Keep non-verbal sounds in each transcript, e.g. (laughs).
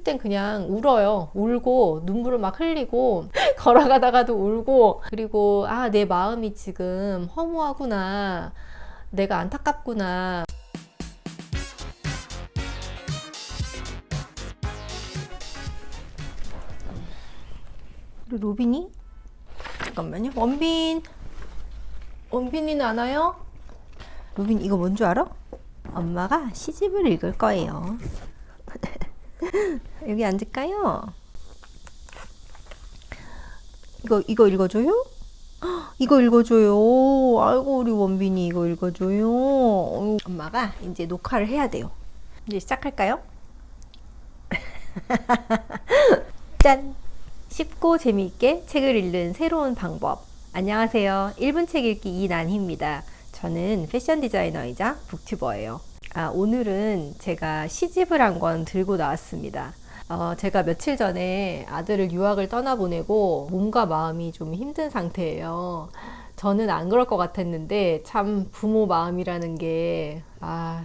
슬플 땐 그냥 울어요. 울고 눈물을 막 흘리고 (laughs) 걸어가다가도 울고 그리고 아 내 마음이 지금 허무하구나. 내가 안타깝구나. 로빈이? 잠깐만요. 원빈. 원빈이는 안 와요? 로빈 이거 뭔 줄 알아? 엄마가 시집을 읽을 거예요. (laughs) 여기 앉을까요? 이거 이거 읽어줘요? 헉, (gasps) 이거 읽어줘요. 아이고 우리 원빈이 이거 읽어줘요. 엄마가 이제 녹화를 해야 돼요. 이제 시작할까요? (laughs) 짠! 쉽고 재미있게 책을 읽는 새로운 방법. 안녕하세요. 1분 책 읽기 이난희입니다. 저는 패션 디자이너이자 북튜버예요. 아, 오늘은 제가 시집을 한 권 들고 나왔습니다. 어, 제가 며칠 전에 아들을 유학을 떠나보내고 몸과 마음이 좀 힘든 상태예요. 저는 안 그럴 것 같았는데 참 부모 마음이라는 게, 아,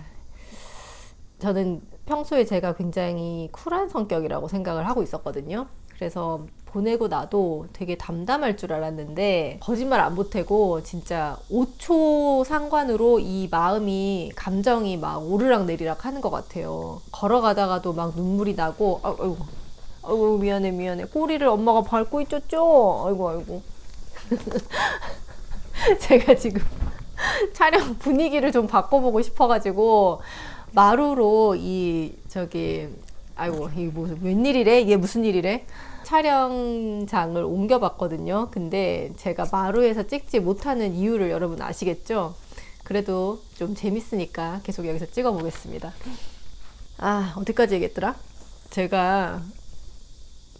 저는 평소에 제가 굉장히 쿨한 성격이라고 생각을 하고 있었거든요. 그래서 보내고 나도 되게 담담할 줄 알았는데 거짓말 안 보태고 진짜 5초 상관으로 이 마음이 감정이 막 오르락 내리락 하는 것 같아요. 걸어가다가도 막 눈물이 나고 아, 아이고 아이고 미안해 미안해 꼬리를 엄마가 밟고 있었죠. 아이고 아이고 (laughs) 제가 지금 촬영 분위기를 좀 바꿔보고 싶어가지고 마루로 이 저기 아이고 이게 무슨 웬일이래 이게 무슨 일이래 촬영장을 옮겨봤거든요. 근데 제가 마루에서 찍지 못하는 이유를 여러분 아시겠죠? 그래도 좀 재밌으니까 계속 여기서 찍어 보겠습니다. 아, 어디까지 얘기했더라? 제가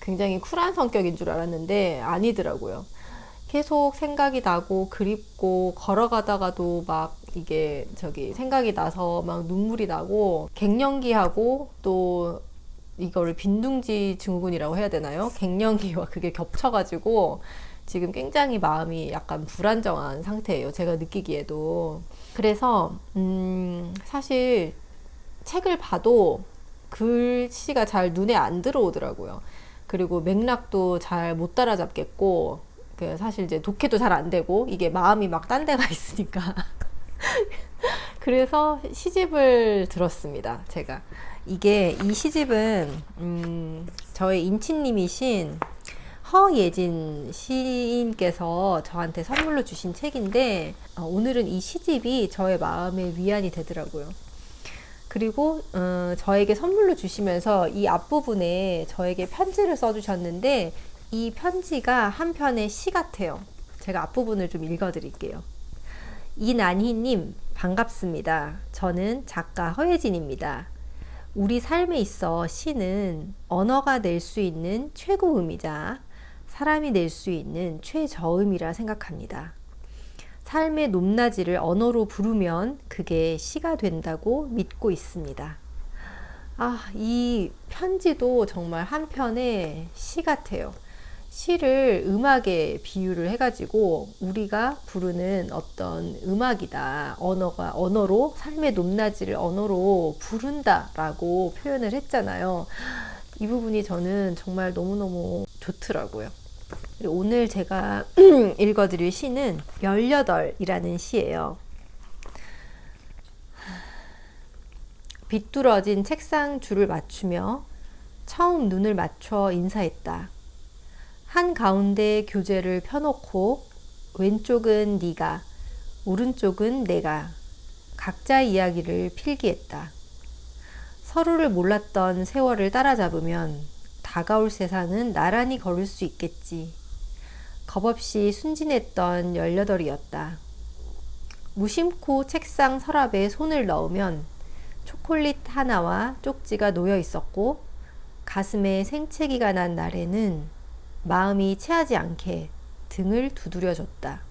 굉장히 쿨한 성격인 줄 알았는데 아니더라고요. 계속 생각이 나고 그립고 걸어가다가도 막 이게 저기 생각이 나서 막 눈물이 나고 갱년기하고 또 이거를 빈둥지 증후군이라고 해야 되나요? 갱년기와 그게 겹쳐가지고 지금 굉장히 마음이 약간 불안정한 상태예요. 제가 느끼기에도. 그래서, 음, 사실 책을 봐도 글씨가 잘 눈에 안 들어오더라고요. 그리고 맥락도 잘 못 따라잡겠고, 그 사실 이제 독해도 잘 안 되고, 이게 마음이 막 딴 데가 (laughs) 있으니까. 그래서 시집을 들었습니다. 제가. 이게 이 시집은 음, 저의 인친님이신 허예진 시인께서 저한테 선물로 주신 책인데 어, 오늘은 이 시집이 저의 마음의 위안이 되더라고요. 그리고 어, 저에게 선물로 주시면서 이 앞부분에 저에게 편지를 써주셨는데 이 편지가 한 편의 시 같아요. 제가 앞부분을 좀 읽어드릴게요. 이난희님 반갑습니다. 저는 작가 허예진입니다. 우리 삶에 있어 시는 언어가 낼 수 있는 최고음이자 사람이 낼 수 있는 최저음이라 생각합니다. 삶의 높낮이를 언어로 부르면 그게 시가 된다고 믿고 있습니다. 아, 이 편지도 정말 한편의 시 같아요. 시를 음악에 비유를 해가지고 우리가 부르는 어떤 음악이다. 언어가, 언어로, 삶의 높낮이를 언어로 부른다라고 표현을 했잖아요. 이 부분이 저는 정말 너무너무 좋더라고요. 오늘 제가 (clears throat) 읽어드릴 시는 18이라는 시예요. 비뚤어진 책상 줄을 맞추며 처음 눈을 맞춰 인사했다. 한 가운데 교재를 펴놓고 왼쪽은 네가, 오른쪽은 내가 각자 이야기를 필기했다. 서로를 몰랐던 세월을 따라잡으면 다가올 세상은 나란히 걸을 수 있겠지. 겁없이 순진했던 열여덟이었다. 무심코 책상 서랍에 손을 넣으면 초콜릿 하나와 쪽지가 놓여 있었고 가슴에 생채기가 난 날에는 마음이 체하지 않게 등을 두드려줬다.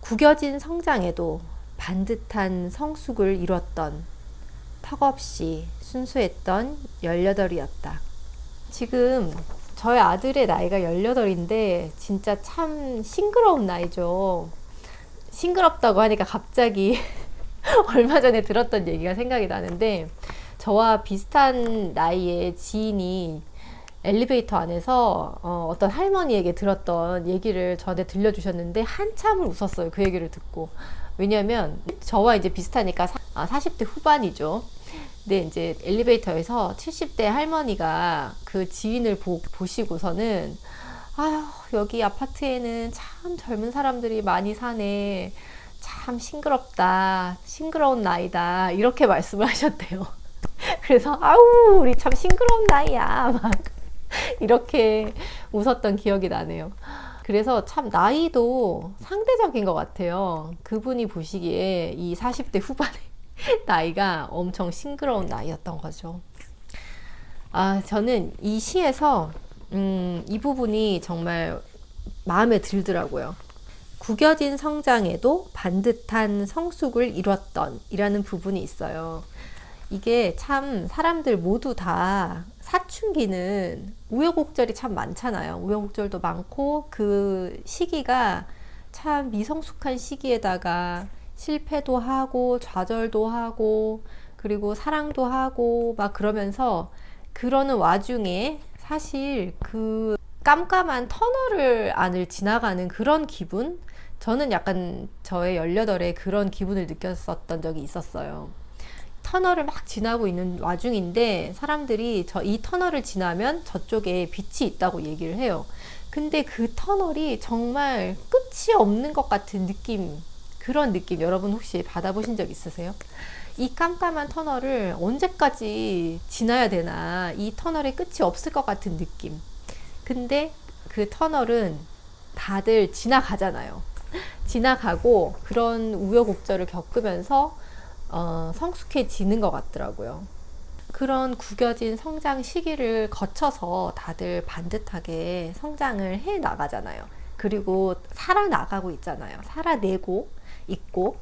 구겨진 성장에도 반듯한 성숙을 이뤘던 턱없이 순수했던 18이었다. 지금 저희 아들의 나이가 18인데 진짜 참 싱그러운 나이죠. 싱그럽다고 하니까 갑자기 (laughs) 얼마 전에 들었던 얘기가 생각이 나는데 저와 비슷한 나이의 지인이 엘리베이터 안에서 어, 어떤 할머니에게 들었던 얘기를 저한테 들려주셨는데 한참을 웃었어요. 그 얘기를 듣고. 왜냐하면 저와 이제 비슷하니까 사, 아, 40대 후반이죠. 근데 이제 엘리베이터에서 70대 할머니가 그 지인을 보, 보시고서는 아휴 여기 아파트에는 참 젊은 사람들이 많이 사네. 참 싱그럽다. 싱그러운 나이다. 이렇게 말씀을 하셨대요. (laughs) 그래서 아우 우리 참 싱그러운 나이야. 막 이렇게 웃었던 기억이 나네요. 그래서 참 나이도 상대적인 것 같아요. 그분이 보시기에 이 40대 후반의 (laughs) 나이가 엄청 싱그러운 나이였던 거죠. 아, 저는 이 시에서, 음, 이 부분이 정말 마음에 들더라고요. 구겨진 성장에도 반듯한 성숙을 이뤘던 이라는 부분이 있어요. 이게 참 사람들 모두 다 사춘기는 우여곡절이 참 많잖아요. 우여곡절도 많고 그 시기가 참 미성숙한 시기에다가 실패도 하고 좌절도 하고 그리고 사랑도 하고 막 그러면서 그러는 와중에 사실 그 깜깜한 터널을 안을 지나가는 그런 기분 저는 약간 저의 18에 그런 기분을 느꼈었던 적이 있었어요. 터널을 막 지나고 있는 와중인데 사람들이 저 이 터널을 지나면 저쪽에 빛이 있다고 얘기를 해요. 근데 그 터널이 정말 끝이 없는 것 같은 느낌, 그런 느낌 여러분 혹시 받아보신 적 있으세요? 이 깜깜한 터널을 언제까지 지나야 되나, 이 터널의 끝이 없을 것 같은 느낌. 근데 그 터널은 다들 지나가잖아요. 지나가고 그런 우여곡절을 겪으면서 어, 성숙해지는 것 같더라고요. 그런 구겨진 성장 시기를 거쳐서 다들 반듯하게 성장을 해 나가잖아요. 그리고 살아나가고 있잖아요. 살아내고 있고.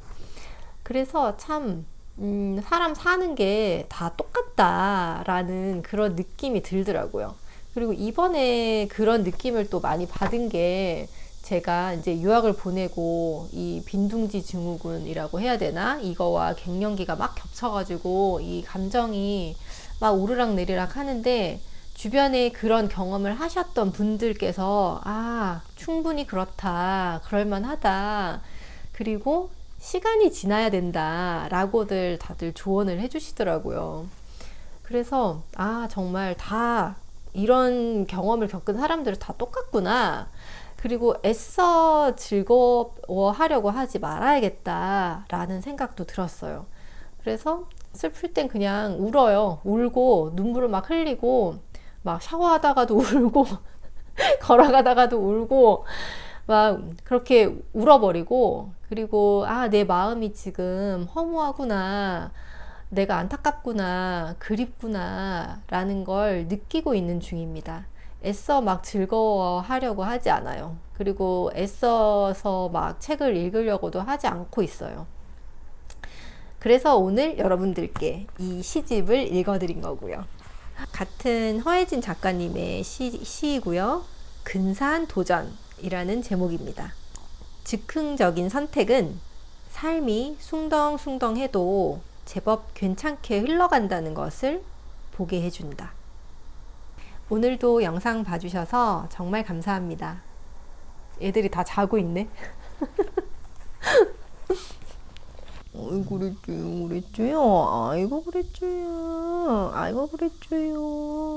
그래서 참, 음, 사람 사는 게 다 똑같다라는 그런 느낌이 들더라고요. 그리고 이번에 그런 느낌을 또 많이 받은 게 제가 이제 유학을 보내고 이 빈둥지 증후군이라고 해야 되나 이거와 갱년기가 막 겹쳐가지고 이 감정이 막 오르락 내리락 하는데 주변에 그런 경험을 하셨던 분들께서 아 충분히 그렇다 그럴만하다 그리고 시간이 지나야 된다 라고들 다들 조언을 해주시더라고요. 그래서 아 정말 다 이런 경험을 겪은 사람들은 다 똑같구나. 그리고 애써 즐거워하려고 하지 말아야겠다라는 생각도 들었어요. 그래서 슬플 땐 그냥 울어요. 울고 눈물을 막 흘리고 막 샤워하다가도 (laughs) 울고 걸어가다가도 울고 막 그렇게 울어버리고 그리고 아 내 마음이 지금 허무하구나 내가 안타깝구나 그립구나 라는 걸 느끼고 있는 중입니다. 애써 막 즐거워하려고 하지 않아요. 그리고 애써서 막 책을 읽으려고도 하지 않고 있어요. 그래서 오늘 여러분들께 이 시집을 읽어드린 거고요. 같은 허혜진 작가님의 시, 시이고요. 근사한 도전이라는 제목입니다. 즉흥적인 선택은 삶이 숭덩숭덩해도 제법 괜찮게 흘러간다는 것을 보게 해준다. 오늘도 영상 봐주셔서 정말 감사합니다. 애들이 다 자고 있네. (laughs) 아이고 그랬죠요 그랬죠요 아이고 그랬죠요 아이고 그랬죠요